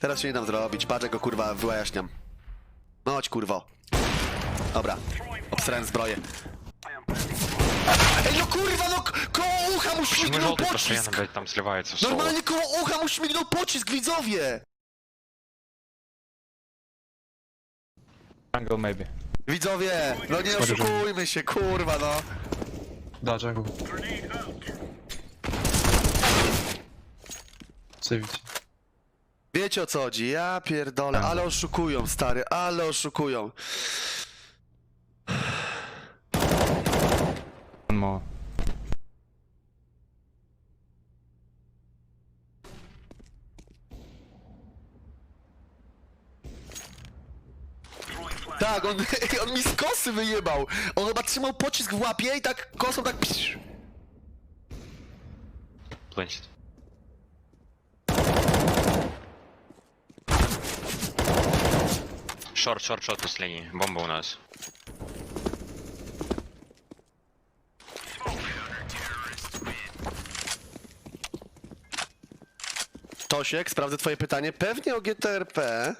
Teraz się nie dam zrobić. Patrz, jak go kurwa wyłajaśniam. No chodź kurwo. Dobra. Obstrałem zbroję. Ej no kurwa, no k- koło ucha musi Почему mignął желтый постоянно, pocisk! блядь, там сливается в соло? Normalnie koło ucha musi mignął pocisk, widzowie! Jungle maybe. Widzowie, no nie Sorry, że- oszukujmy się, kurwa no. Да, джангл. Сейвите. Wiecie o co chodzi? Ja pierdolę, ale oszukują, stary, ale oszukują. Mo. Tak, on, on mi z kosy wyjebał. On chyba trzymał pocisk w łapie i tak kosą tak... Psz. Planched. Шорт, шорт, шорт последний. Бомба у нас. Tosiek, sprawdzę twoje pytanie. Pewnie o GTRP.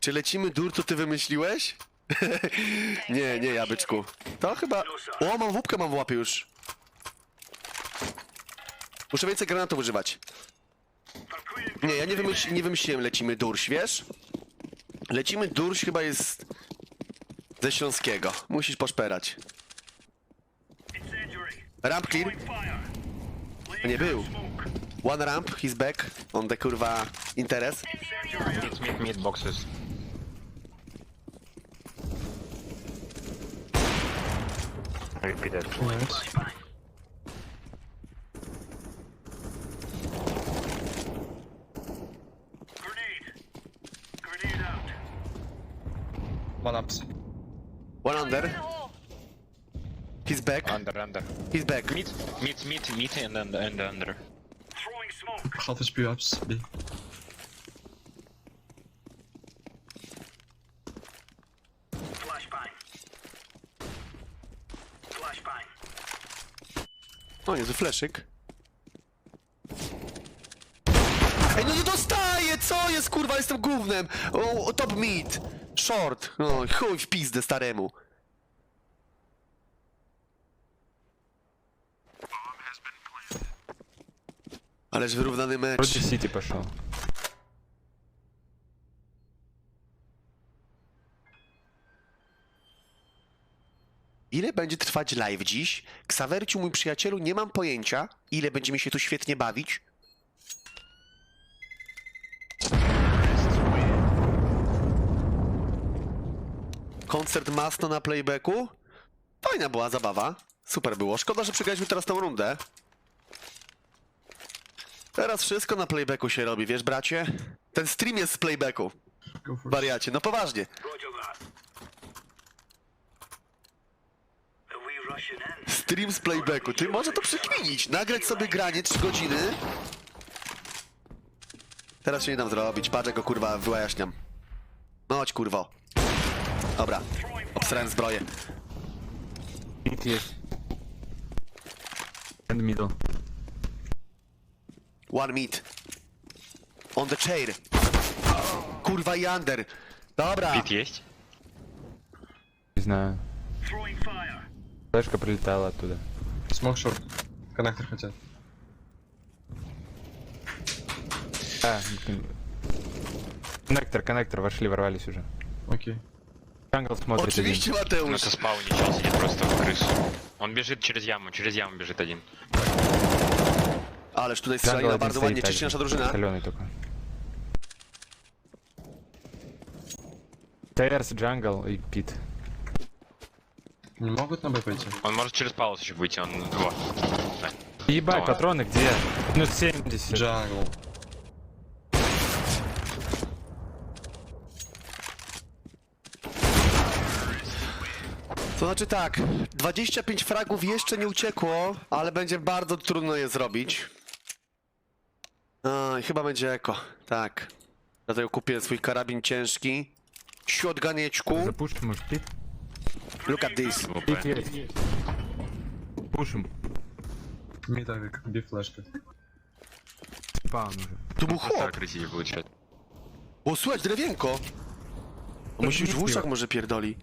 Czy lecimy dur, to ty wymyśliłeś? nie, nie, jabyczku. To chyba... O, mam wupkę, mam w łapie już. Muszę więcej granatów używać. Nie, ja nie, wymyśl, nie wymyśliłem lecimy durś, wiesz? Lecimy durś chyba jest ze Śląskiego. Musisz poszperać. Ramp clear. Nie był. One ramp, he's back on the kurwa interes. Mid, mid, mid boxes. Repeat it. Nice. One ups. One under. He's back. Under, under. He's back. Mid, mid, mid, mid and, and, and under. Half HP ups. B. O, Jezu, fleszyk. Ej, no nie dostaję! Co jest, kurwa? Jestem gównem! O, o, top mid. Short. No, chuj w pizdę staremu. Ależ wyrównany mecz. Вроде City пошел. Ile będzie trwać live dziś? Ksawerciu, mój przyjacielu, nie mam pojęcia, ile będziemy się tu świetnie bawić. Koncert Masno na playbacku? Fajna była zabawa. Super było. Szkoda, że przegraliśmy teraz tą rundę. Teraz wszystko na playbacku się robi, wiesz bracie? Ten stream jest z playbacku. Wariacie, no poważnie. Stream z playbacku, ty może to przykminić. Nagrać sobie granie 3 godziny. Teraz się nie dam zrobić, patrz go kurwa wyjaśniam. No chodź kurwo. Dobra, obstrałem zbroję. Hit jest. End middle. One meat. On the chair. Kurwa i under. Dobra. Мид есть? Не знаю. Флешка прилетала оттуда. Смог шорт. Коннектор хотят. А, коннектор, коннектор, вошли, ворвались уже. Окей. Джангл смотрит один. Oczywiście Mateusz. со спауни сейчас сидит просто в крысу. Он бежит через яму, через яму бежит один. Ależ tutaj Джангл strzelina один bardzo ładnie. стоит Czyści nasza также. drużyna. Каленый только. Терс, джангл и пит. Не могут на Б пойти? Он может через паус еще выйти, он вот. Да. Ебать, Давай. патроны где? Минут 70. Джангл. To znaczy tak, 25 fragów jeszcze nie uciekło, ale będzie bardzo trudno je zrobić. No i chyba będzie eko, tak. Dlatego kupię swój karabin ciężki. Siodganieczku. Запушим, может, пит? Look at this. Пит есть. Пушим. Мид авик. Би флешка. Спаун уже. Tu był Просто chłop. агрессивнее будет. O, słuchaj, drewienko. Musi już w uszach może pierdoli.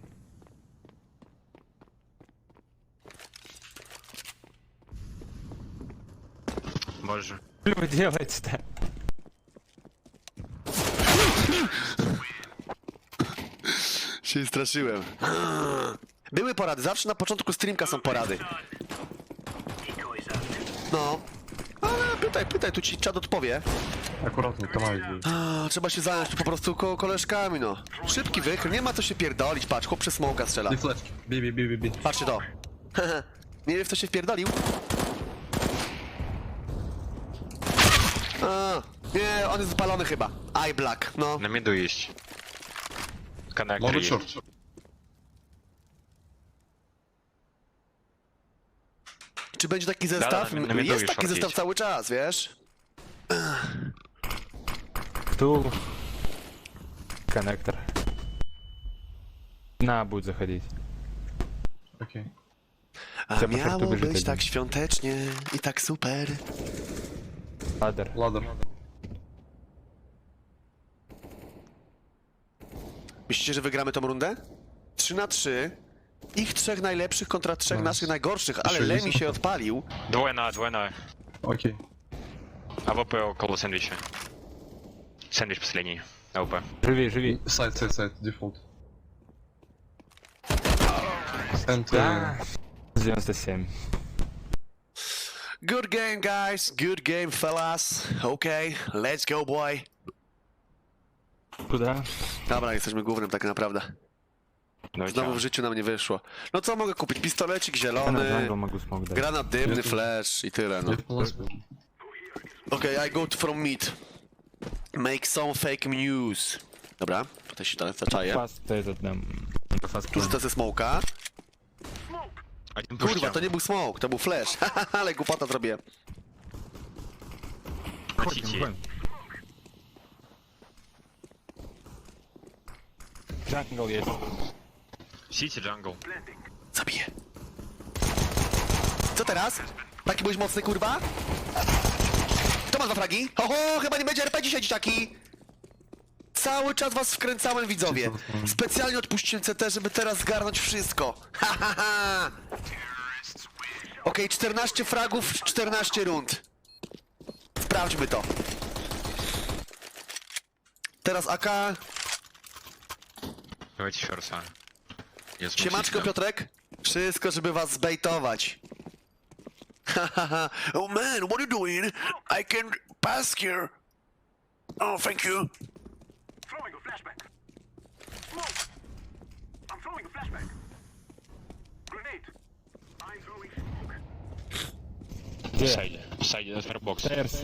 Боже. Что вы делаете-то? Się straszyłem. Były porady, zawsze na początku streamka są porady. No. Ale pytaj, pytaj, tu ci czad odpowie. Аккуратно, Тамай. A, trzeba się zająć tu po prostu ko koleżkami, no. Szybki wykry, nie ma co się pierdolić, patrz, chłop przez smoka strzela. Би флешки. Би, би, би, би, би. Patrzcie to. nie wiem w co się wpierdolił. A, nie, on jest spalony chyba. Eye black, no. На миду есть. Коннектор Могут есть. шорт. Czy będzie taki Da, zestaw? na- na mnie jest drugi taki short zestaw jedź. cały czas, wiesz? Кто? Коннектор. На, будет заходить. Окей. A Trzeba miało shortu wyżyć być jeden. tak świątecznie i tak super. Ладер. Ладер. Myślicie, że wygramy tą rundę? 3 na 3. Ich trzech najlepszych kontra trzech Nice. naszych najgorszych, ale Jeszcze Lemi jest? się odpalił. Двое на, двое на. Окей. АВП около сэндвича. Сэндвич последний. АВП. Живи, живи. Сайт, сайт, сайт, дефолт. And, Да. uh, 97. Good game, guys. Good game, fellas. Okay, let's go, boy. Kuda? Dobra, jesteśmy głównym tak naprawdę. No Znowu w życiu nam nie wyszło. No co mogę kupić? Pistolecik zielony, granat dymny, flash i tyle, no. Okej, I go from mid. Make some fake news. Dobra, tutaj się teraz zaczaję. Tu rzucę ze smoka. No kurwa, to nie był smoke, to był flash. ale głupota zrobiłem. Chodzicie. Jungle jest. Sicie jungle. Zabiję. Co teraz? Taki byłeś mocny, kurwa? Kto ma dwa fragi? Oho, chyba nie będzie RP dzisiaj, dzieciaki! Cały czas was wkręcałem, widzowie. Specjalnie odpuściłem CT, żeby teraz zgarnąć wszystko. Ha, ha, ha! Okej, 14 fragów, 14 rund. Sprawdźmy to. Teraz AK. Dawajcie Shortsa. Jest Siemaczko. Piotrek. Wszystko, żeby was zbejtować. Oh man, what are you doing? I can pass here. Oh, thank you. Throwing a flashback. Smoke. I'm throwing a flashback. W sajdzie. W na Firebox. Ters.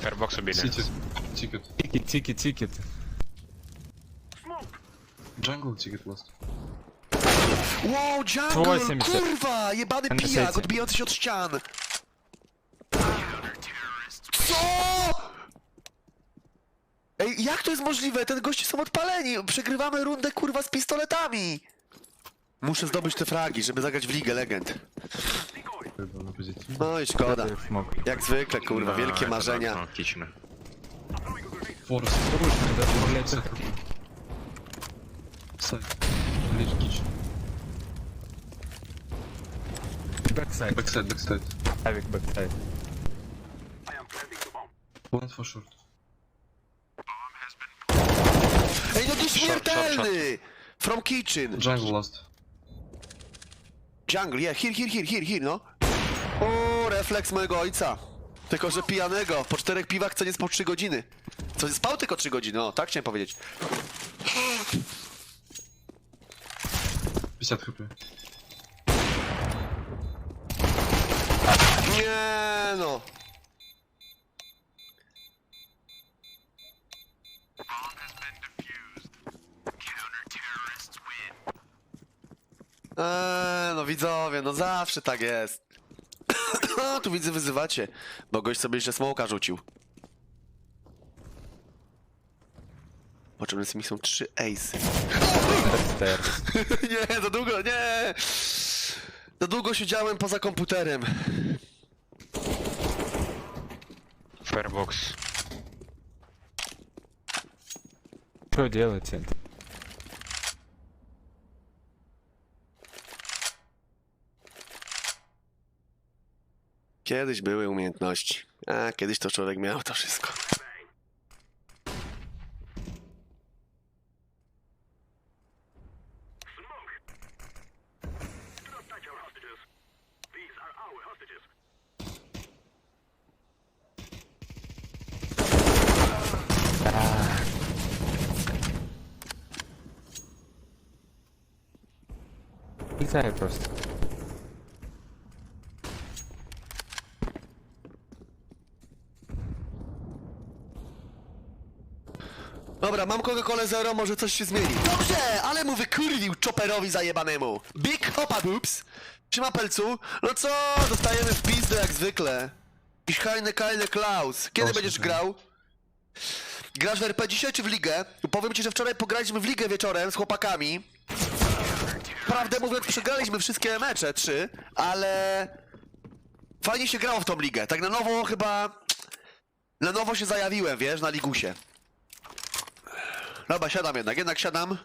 Firebox ubili. Ticket. Ticket. Ticket, ticket, ticket. Jungle ticket lost. Wow, jungle! Kurwa! Jebany pijak, odbijający się od ścian! Co?! Ej, jak to jest możliwe? Ten goście są odpaleni! Przegrywamy rundę, kurwa, z pistoletami! Muszę zdobyć te fragi, żeby zagrać w Ligę Legend. No i szkoda. Jak zwykle, kurwa, no, wielkie marzenia. Tak, no, Force. Różne, Backside. Backside, backside. Havoc backside. One for short. Ej, no Short, short! From kitchen! Jungle lost. Jungle, yeah, here, here, here, here, here, no. O, refleks mojego ojca. Tylko, że pijanego. Po czterech piwach co nie spał 3 godziny. Co spał tylko 3 godziny, no, tak chciałem powiedzieć. 50 хп. Nie no. Eee, no widzowie, no zawsze tak jest. tu widzę wyzywacie, bo gość sobie jeszcze smoka rzucił. Potrzebne mi są trzy ace. Стейрс. nie, za długo, nie! Za długo siedziałem poza komputerem. Firebox. Что делаете? Kiedyś były umiejętności. A, kiedyś to człowiek miał to wszystko. Smoke. Do not Zero, może coś się zmieni. Dobrze, ale mu wykurwił chopperowi zajebanemu. Big Hopa Boops. Trzyma pelcu. No co, dostajemy w pizdę jak zwykle. Ich Heine Keine Klaus. Kiedy Proszę będziesz cię. grał? Grasz w RP dzisiaj czy w ligę? Powiem ci, że wczoraj pograliśmy w ligę wieczorem z chłopakami. Prawdę mówiąc, przegraliśmy wszystkie mecze, trzy, ale... Fajnie się grało w tą ligę. Tak na nowo chyba... Na nowo się zajawiłem, wiesz, na ligusie. No Dobra, siadam jednak, jednak siadam.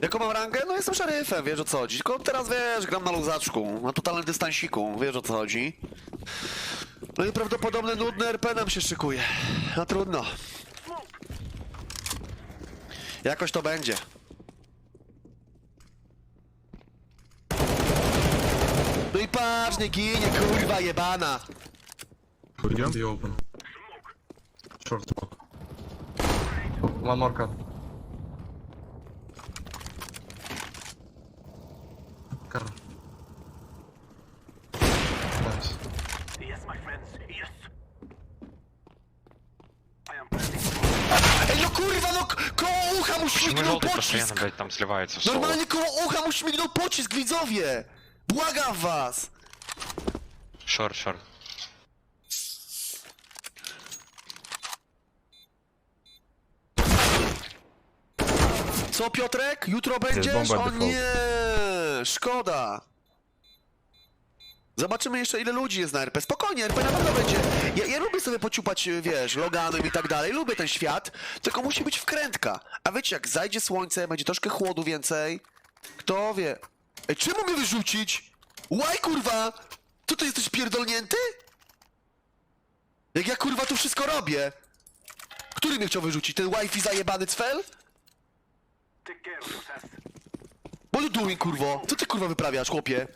Jaką mam rangę? No jestem szeryfem, wiesz o co chodzi. Tylko teraz wiesz, gram na luzaczku, na totalnym dystansiku, wiesz o co chodzi. No i prawdopodobnie nudny RP nam się szykuje. No trudno. Jakoś to będzie. No i patrz, nie ginie, kurwa jebana. Kurwa, open. Short smoke. One more. Wszystko. Poczujemy, tam zlewajcie są. Normalnie koło oka mu śmignął no pocisk, widzowie! Błagam was! Short, short. Co Piotrek? Jutro będziesz? O default. nie! Szkoda! Zobaczymy jeszcze ile ludzi jest na RP. Spokojnie, RP na pewno będzie. Ja, ja lubię sobie pociupać, wiesz, loganem i tak dalej. Lubię ten świat, tylko musi być wkrętka. A wiecie, jak zajdzie słońce, będzie troszkę chłodu więcej. Kto wie? Ej, czemu mnie wyrzucić? Łaj, kurwa! Co ty jesteś pierdolnięty? Jak ja kurwa tu wszystko robię? Który mnie chciał wyrzucić? Ten wifi zajebany cfel? What you doing, kurwo? Co ty kurwa wyprawiasz, chłopie?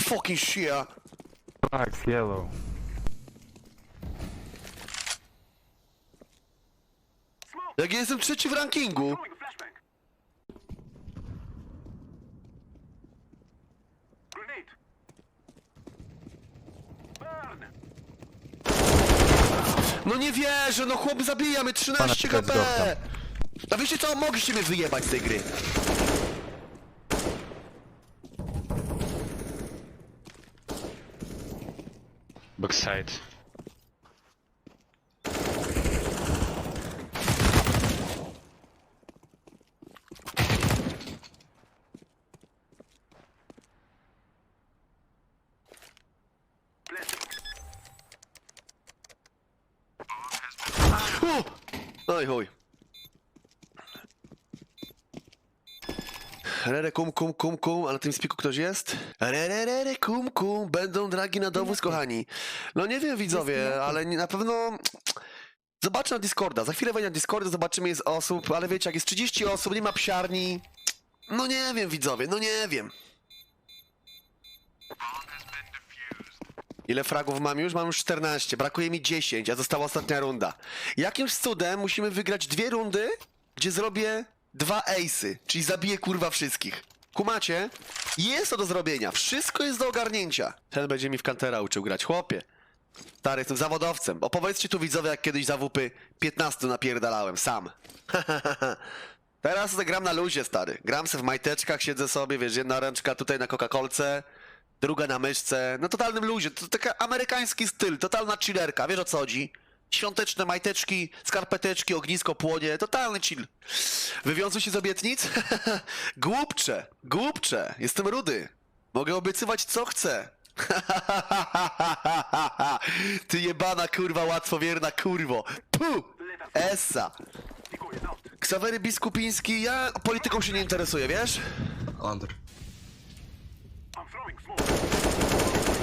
Fucking shit. Max, yellow. Smoke. Jak ja jestem trzeci w rankingu. No nie wierzę, no chłop zabija mnie 13 Pana HP. A wiecie co? Mogliście mnie wyjebać z tej gry. quick side. Oh! Oj, hoj. Rere kum kum kum kum, a na tym spiku ktoś jest? Rere rere kum kum, będą dragi na dowóz, kochani. No nie wiem widzowie, ale nie- na pewno... Zobaczę na Discorda, za chwilę wejdę na Discorda, zobaczymy jest osób, ale wiecie, jak jest 30 osób, nie ma psiarni... No nie wiem widzowie, no nie wiem. Ile fragów mam już? Mam już 14. Brakuje mi 10, a została ostatnia runda. Jakimś cudem musimy wygrać dwie rundy, gdzie zrobię dwa ace'y, czyli zabiję kurwa wszystkich. Kumacie? Jest to do zrobienia. Wszystko jest do ogarnięcia. Ten będzie mi w kantera uczył grać. Chłopie. Stary, jestem zawodowcem. Opowiedzcie tu widzowie, jak kiedyś za WP 15 napierdalałem, sam. Teraz gram na luzie, stary. Gram se w majteczkach, siedzę sobie, wiesz, jedna ręczka tutaj na Coca-Colce, druga na myszce. No totalnym luzie, to taki amerykański styl, totalna chillerka, wiesz o co chodzi? Świąteczne majteczki, skarpeteczki, ognisko płonie, totalny chill. Wywiązuj się z obietnic? głupcze, głupcze, jestem rudy. Mogę obiecywać co chcę. Ty jebana kurwa łatwowierna kurwo. Pu! Essa. Ksawery Biskupiński, ja polityką się nie interesuję, wiesz? Under.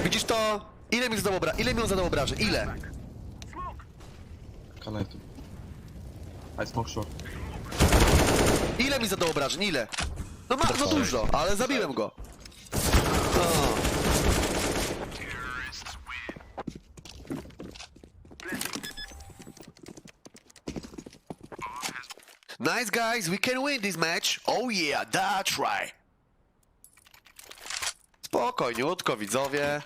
Widzisz to? Ile mi zadał obra... Ile mi on zadał obrażeń? Ile? Connected. I smoke short. Ile mi zadał obrażeń? Ile? No bardzo dużo, ale zabiłem go. Nice guys, we can win this match. Oh yeah, that's right. Spokojniutko, widzowie.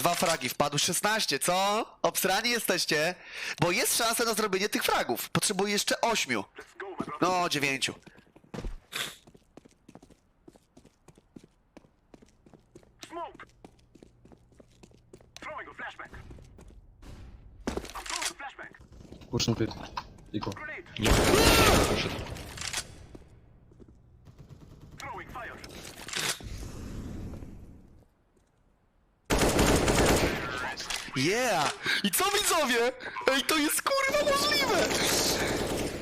Dwa fragi wpadły, 16, co? Obsrani jesteście? Bo jest szansa na zrobienie tych fragów. Potrzebuję jeszcze 8. Let's go, my brother. No, dziewięciu. Smoke. Throwing a flashback. I'm throwing a. Grenade. Nie, poszedł. Yeah! I co widzowie? Ej, to jest kurwa możliwe!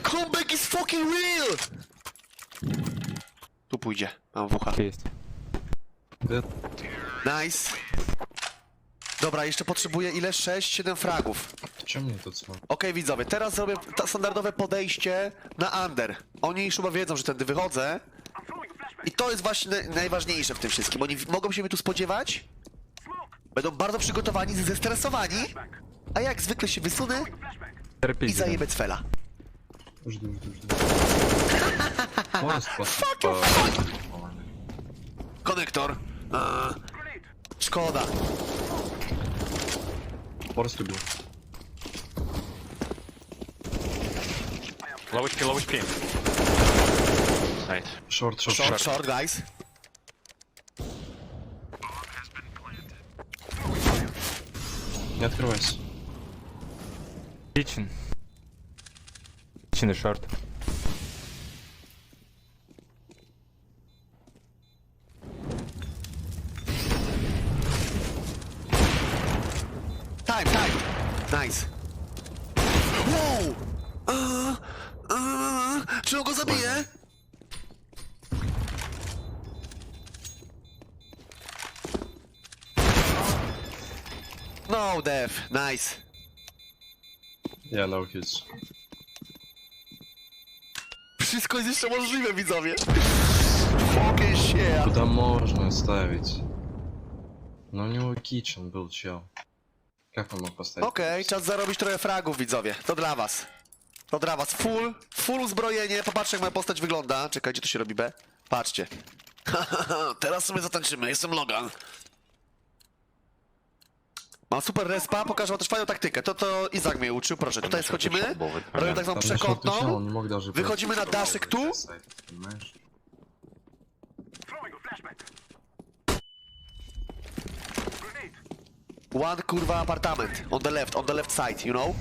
Comeback is fucking real! Tu pójdzie, mam wucha. Jest? Nice. Dobra, jeszcze potrzebuję ile? 6-7 fragów. Ciemnie to co? Okej widzowie, teraz zrobię ta standardowe podejście na under. Oni już chyba wiedzą, że tędy wychodzę. I to jest właśnie najważniejsze w tym wszystkim. Oni mogą się mnie tu spodziewać, Będą bardzo przygotowani, zestresowani, a jak zwykle się wysunę i zajebę cfela. Konektor. Szkoda. Polski był. Low Short, short, short. Short, short guys. Не открывайся. Личин. Кичен и шорт. Тайм, тайм. Найс. Воу! Czy on go zabije? No, death. Nice. Yeah, no hits. Wszystko jest jeszcze możliwe, widzowie. Fucking shit. Куда можно ставить? Но у него kitchen был чел. Как он мог поставить? Okej, czas zarobić trochę fragów, widzowie. To dla was. To dla was. Full, full uzbrojenie. Popatrzcie, jak moja postać wygląda. Czekajcie, to się robi B. Patrzcie. Teraz sobie zatańczymy. Jestem Logan. Mam super respa, pokażę wam też fajną taktykę. To to Izak mnie uczył, proszę. Tutaj schodzimy, robię tak zwaną przekątną, wychodzimy na daszyk tu. One kurwa apartament, on the left, on the left side, you know?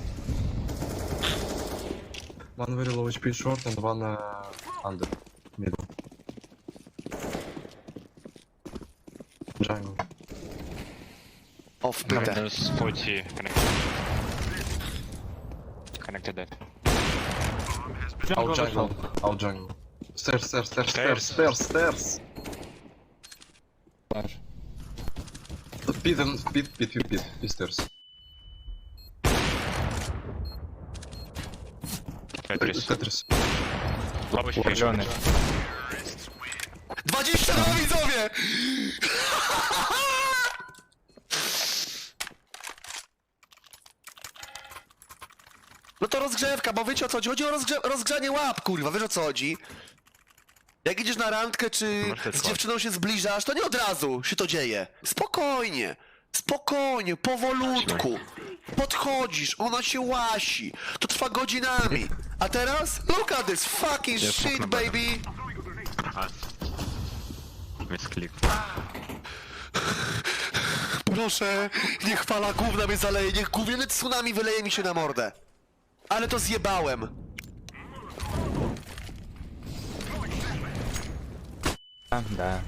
One very low HP short and one uh, under. Middle. O, w pytę. Minus 40 connected. Connected dead. Out jungle. Out jungle. Stairs, stairs, stairs, stairs, Stairs. stairs. Флаш. Pit and pit, pit, pit, pit. И stairs. Tetris. Tetris. Low HP. Зеленый. 22 widzowie! Rozgrzewka, bo wiecie o co chodzi? Chodzi o rozgrze rozgrzanie łap, kurwa, wiesz o co chodzi? Jak idziesz na randkę, czy z dziewczyną się zbliżasz, to nie od razu się to dzieje. Spokojnie, spokojnie, powolutku. Podchodzisz, ona się łasi. To trwa godzinami. A teraz? Look at this fucking shit, baby! Misklik. Proszę, niech fala gówna mnie zaleje, niech gówniany tsunami wyleje mi się na mordę. Ale to zjebałem! Da.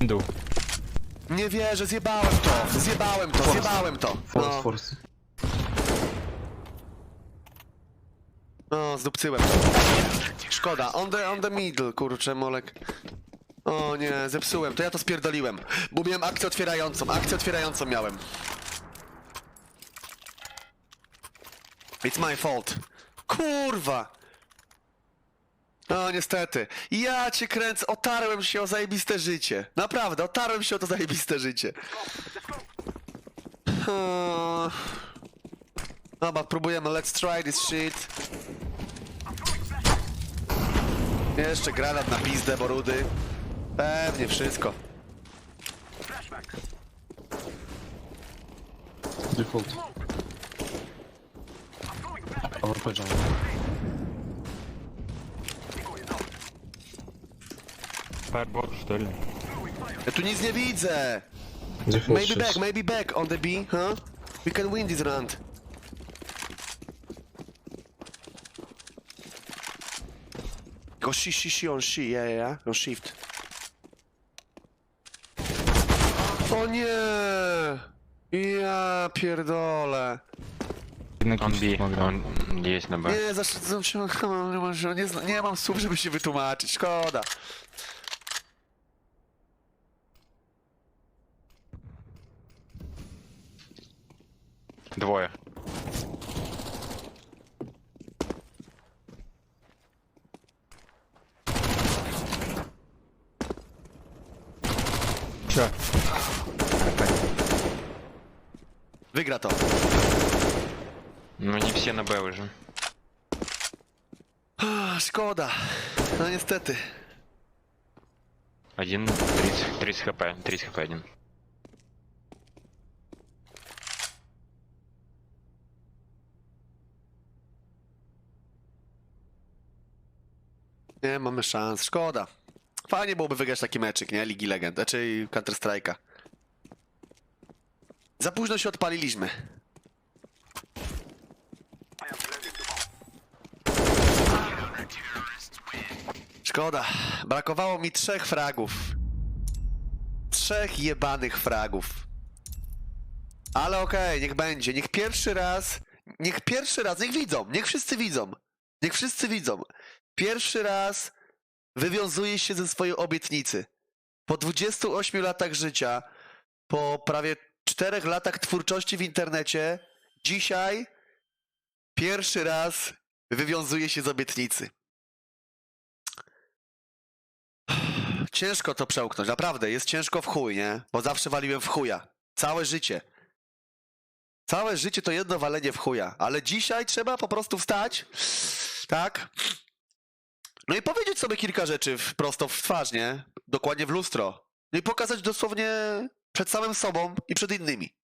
Dół. Nie wierzę, zjebałem to! Zjebałem to, zjebałem to! Force, no. force. no zdupcyłem. Szkoda, on the, on the middle, kurczę, molek. O nie, zepsułem, to ja to spierdoliłem. Bo miałem akcję otwierającą, akcję otwierającą miałem. It's my fault. Kurwa! No niestety. Ja cię kręcę, otarłem się o zajebiste życie. Naprawdę, otarłem się o to zajebiste życie. O... Dobra, próbujemy. Let's try this shit. Jeszcze granat na pizdę, borudy. Pewnie wszystko. Default. OWP jungle. Fireball 4. Ja tu nic nie widzę! Gdzie Maybe back, maybe back on the B, huh? We can win this round. Go she, she, she, on she, yeah, yeah, yeah, on shift. O nie! Ja pierdolę. Jednak On B, on na B. Nie, zawsze, zawsze, nie, mam- nie mam słów, żeby się wytłumaczyć, szkoda. Ну не все на Б уже. Ah, Szkoda. No niestety. Один 30, 30 хп, 30 хп один. Nie mamy szans, szkoda. Fajnie byłoby wygrać taki meczyk, nie? Ligi Legend, znaczy Counter Strike'a. Za późno się odpaliliśmy. Szkoda. Brakowało mi trzech fragów. Trzech jebanych fragów. Ale okej, niech będzie. Niech pierwszy raz. Niech pierwszy raz. Niech widzą. Niech wszyscy widzą. Niech wszyscy widzą. Pierwszy raz wywiązuje się ze swojej obietnicy. Po 28 latach życia, po prawie 4 latach twórczości w internecie, dzisiaj pierwszy raz wywiązuje się z obietnicy. Ciężko to przełknąć, naprawdę, jest ciężko w chuj, nie? Bo zawsze waliłem w chuja. Całe życie. Całe życie to jedno walenie w chuja, ale dzisiaj trzeba po prostu wstać, tak? No i powiedzieć sobie kilka rzeczy prosto w twarz, nie? Dokładnie w lustro. No i pokazać dosłownie przed samym sobą i przed innymi.